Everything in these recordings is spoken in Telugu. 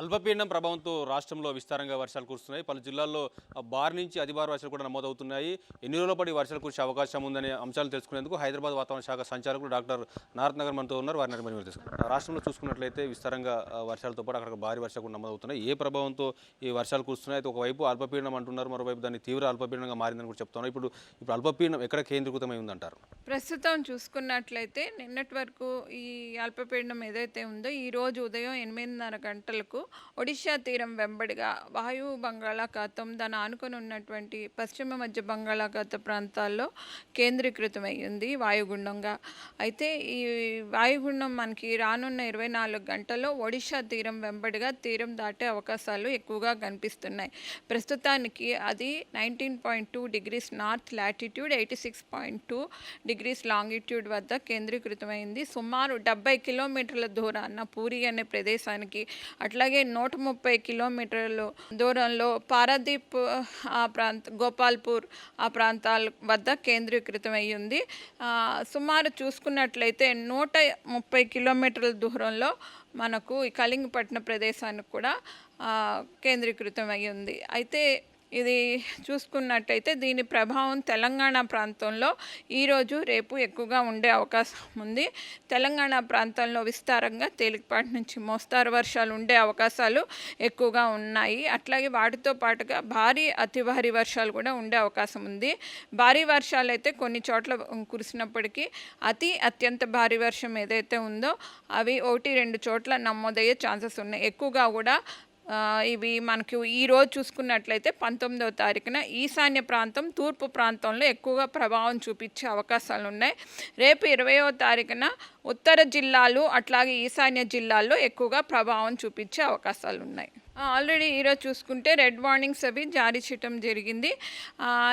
అల్పపీడనం ప్రభావంతో రాష్ట్రంలో విస్తారంగా వర్షాలు కురుస్తున్నాయి. పలు జిల్లాల్లో భారీ నుంచి అతి భారీ వర్షాలు కూడా నమోదవుతున్నాయి. ఎన్ని రోజుల పాటు వర్షాలు కురిసే అవకాశం ఉందనే అంశాలు తెలుసుకునేందుకు హైదరాబాద్ వాతావరణ శాఖ సంచాలకులు డాక్టర్ నారత్ నగర్ మనతో ఉన్నారు. వారిని అడిగి మరి రాష్ట్రంలో చూసుకున్నట్లయితే విస్తారంగా వర్షాలతో పాటు అక్కడ భారీ వర్షాలు కూడా నమోదవుతున్నాయి. ఏ ప్రభావంతో ఈ వర్షాలు కురుస్తున్నాయి? అయితే ఒకవైపు అల్పపీడనం అంటున్నారు మరోవైపు దాన్ని తీవ్ర అల్పపీడనంగా మారిందని కూడా చెప్తున్నారు. ఇప్పుడు ఇప్పుడు అల్పపీడనం ఎక్కడ కేంద్రీకృతమై ఉందంటారు? ప్రస్తుతం చూసుకున్నట్లయితే నిన్నటి వరకు ఈ అల్పపీడనం ఏదైతే ఉందో ఈ రోజు ఉదయం ఎనిమిదిన్నర గంటలకు ఒడిశా తీరం వెంబడిగా వాయువు బంగాళాఖాతం దాని ఆనుకొని ఉన్నటువంటి పశ్చిమ మధ్య బంగాళాఖాత ప్రాంతాల్లో కేంద్రీకృతమైంది వాయుగుండంగా. అయితే ఈ వాయుగుండం మనకి రానున్న ఇరవై నాలుగు గంటల్లో ఒడిశా తీరం వెంబడిగా తీరం దాటే అవకాశాలు ఎక్కువగా కనిపిస్తున్నాయి. ప్రస్తుతానికి అది nineteen point two degrees north latitude eighty six point two degrees longitude వద్ద కేంద్రీకృతమైంది సుమారు డెబ్బై కిలోమీటర్ల దూరాన పూరి అనే ప్రదేశానికి అట్లాగే నూట ముప్పై కిలోమీటర్లు దూరంలో పారాదీప్ ఆ ప్రాంత గోపాల్పూర్ ఆ ప్రాంతాల వద్ద కేంద్రీకృతమై ఉంది సుమారు చూసుకున్నట్లయితే నూట ముప్పై కిలోమీటర్ల దూరంలో మనకు ఈ కళింగపట్నం ప్రదేశానికి కూడా కేంద్రీకృతం కేంద్రీకృతమై ఉంది అయితే ఇది చూసుకున్నట్టయితే దీని ప్రభావం తెలంగాణ ప్రాంతంలో ఈరోజు రేపు ఎక్కువగా ఉండే అవకాశం ఉంది. తెలంగాణ ప్రాంతంలో విస్తారంగా తేలికపాటి నుంచి మోస్తారు వర్షాలు ఉండే అవకాశాలు ఎక్కువగా ఉన్నాయి. అట్లాగే వాటితో పాటుగా భారీ అతి భారీ వర్షాలు కూడా ఉండే అవకాశం ఉంది. భారీ వర్షాలు అయితే కొన్ని చోట్ల కురిసినప్పటికీ అతి అత్యంత భారీ వర్షం ఏదైతే ఉందో అవి ఒకటి రెండు చోట్ల నమోదయ్యే ఛాన్సెస్ ఉన్నాయి. ఎక్కువగా కూడా ఇవి మనకు ఈరోజు చూసుకున్నట్లయితే పంతొమ్మిదవ తారీఖున ఈశాన్య ప్రాంతం తూర్పు ప్రాంతంలో ఎక్కువగా ప్రభావం చూపించే అవకాశాలు ఉన్నాయి రేపు ఇరవయో తారీఖున ఉత్తర జిల్లాలు అట్లాగే ఈశాన్య జిల్లాల్లో ఎక్కువగా ప్రభావం చూపించే అవకాశాలు ఉన్నాయి ఆల్రెడీ ఈరోజు చూసుకుంటే రెడ్ వార్నింగ్స్ అవి జారీ చేయటం జరిగింది.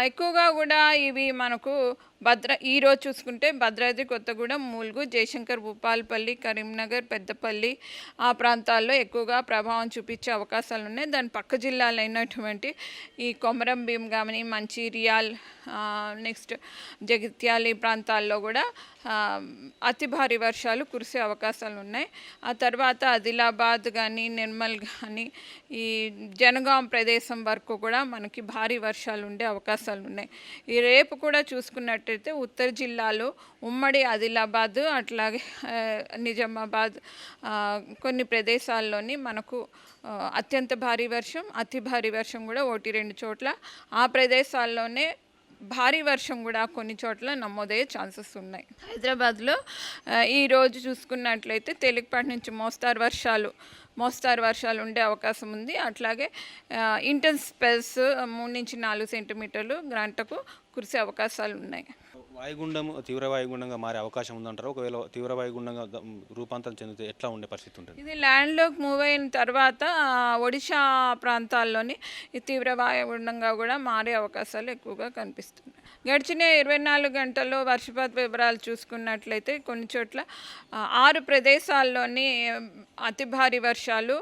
ఎక్కువగా కూడా ఇవి మనకు భద్ర ఈరోజు చూసుకుంటే భద్రాద్రి కొత్తగూడెం మూలుగు జయశంకర్ భూపాలపల్లి కరీంనగర్ పెద్దపల్లి ఆ ప్రాంతాల్లో ఎక్కువగా ప్రభావం చూపించే అవకాశాలు ఉన్నాయి దాని పక్క జిల్లాలైనటువంటి ఈ కొమరం భీం కానీ మంచిర్యాల్ నెక్స్ట్ జగిత్యాల ప్రాంతాల్లో కూడా అతి భారీ వర్షాలు కురిసే అవకాశాలు ఉన్నాయి ఆ తర్వాత ఆదిలాబాద్ కానీ నిర్మల్ కానీ ఈ జనగాం ప్రదేశం వరకు కూడా మనకి భారీ వర్షాలు ఉండే అవకాశాలు ఉన్నాయి ఈ రేపు కూడా చూసుకున్నట్టయితే ఉత్తర జిల్లాలో ఉమ్మడి ఆదిలాబాద్ అట్లాగే నిజామాబాద్ కొన్ని ప్రదేశాల్లోని మనకు అత్యంత భారీ వర్షం అతి భారీ వర్షం కూడా ఒకటి రెండు చోట్ల. ఆ ప్రదేశాల్లోనే భారీ వర్షం కూడా కొన్ని చోట్ల నమోదయ్యే ఛాన్సెస్ ఉన్నాయి. హైదరాబాద్లో ఈరోజు చూసుకున్నట్లయితే తేలికపాటి నుంచి మోస్తారు వర్షాలు మోస్తారు వర్షాలు ఉండే అవకాశం ఉంది. అట్లాగే ఇంటెన్స్ స్పెల్స్ మూడు నుంచి నాలుగు సెంటీమీటర్లు గ్రంటకు కురిసే అవకాశాలు ఉన్నాయి. వాయుగుండం తీవ్ర వాయుగుండంగా మారే అవకాశం ఉందంటారు? ఒకవేళ తీవ్ర వాయుగుండంగా రూపాంతరం చెందితే ఎట్లా ఉండే పరిస్థితి ఉంటుంది? ఇది ల్యాండ్లోకి మూవ్ అయిన తర్వాత ఒడిశా ప్రాంతాల్లోని ఈ తీవ్ర వాయుగుండంగా కూడా మారే అవకాశాలు ఎక్కువగా కనిపిస్తున్నాయి. గడిచిన ఇరవై నాలుగు గంటల్లో వర్షపాత వివరాలు చూసుకున్నట్లయితే కొన్ని చోట్ల ఆరు ప్రదేశాల్లోని అతి భారీ వర్షాలు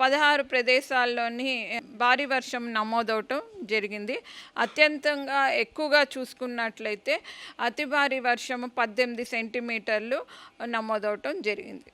పదహారు ప్రదేశాల్లోని భారీ వర్షం నమోదవటం జరిగింది. అత్యంతంగా ఎక్కువగా చూసుకున్నట్లయితే అతి భారీ వర్షము పద్దెనిమిది సెంటీమీటర్లు నమోదవటం జరిగింది.